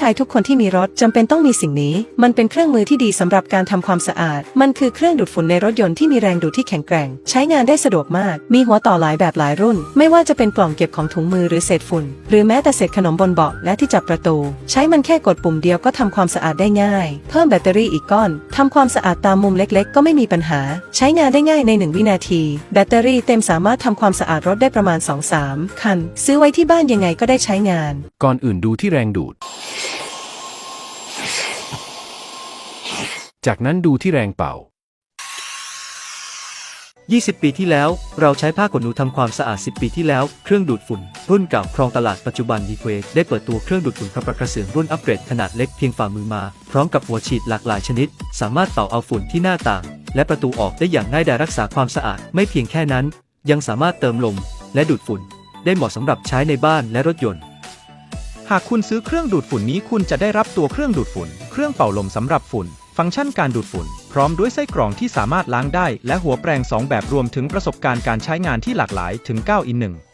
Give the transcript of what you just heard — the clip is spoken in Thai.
ชายทุกคนที่มีรถจำเป็นต้องมีสิ่งนี้ มันเป็นเครื่องมือที่ดีสำหรับการทำความสะอาด มันคือเครื่องดูดฝุ่นในรถยนต์ที่มีแรงดูดที่แข็งแกร่ง ใช้งานได้สะดวกมาก มีหัวต่อหลายแบบหลายรุ่น ไม่ว่าจะเป็นกล่องเก็บของถุงมือหรือเศษฝุ่น หรือแม้แต่เศษขนมบนเบาะและที่จับประตู ใช้มันแค่กดปุ่มเดียวก็ทำความสะอาดได้ง่าย เพิ่มแบตเตอรี่อีกก้อนทำความสะอาดตามมุมเล็ก ๆ ก็ไม่มีปัญหา ใช้งานได้ง่ายใน 1 วินาที แบตเตอรี่เต็มสามารถทำความสะอาดรถได้ประมาณ 2-3 คัน ซื้อไว้ที่บ้านยังไงก็ได้ใช้งาน ก่อนอื่นดูที่แรงดูด จากนั้นดูที่แรงเป่า 20 ปีที่แล้ว เราใช้ผ้าขนหนูทำความสะอาด 10 ปีที่แล้ว เครื่องดูดฝุ่น รุ่นเก่าครองตลาดปัจจุบันดีเควได้เปิดตัวเครื่องดูดฝุ่นกระปะกระเสืองรุ่นอัปเกรดขนาดเล็กเพียงฝ่ามือมา พร้อมกับหัวฉีดหลากหลายชนิด สามารถเป่าเอาฝุ่นที่หน้าต่าง และประตูออกได้อย่างง่ายดายรักษาความสะอาด ไม่เพียงแค่นั้น ยังสามารถเติมลมและดูดฝุ่น ได้เหมาะสำหรับใช้ในบ้านและรถยนต์ หากคุณซื้อเครื่องดูดฝุ่นนี้คุณจะได้รับตัวเครื่องดูดฝุ่น เครื่องเป่าลมสำหรับฝุ่น ฟังก์ชันการดูดฝุ่น พร้อมด้วยไส้กรองที่สามารถล้างได้ และหัวแปรง 2 แบบรวมถึงประสบการณ์การใช้งานที่หลากหลายถึง9อิน1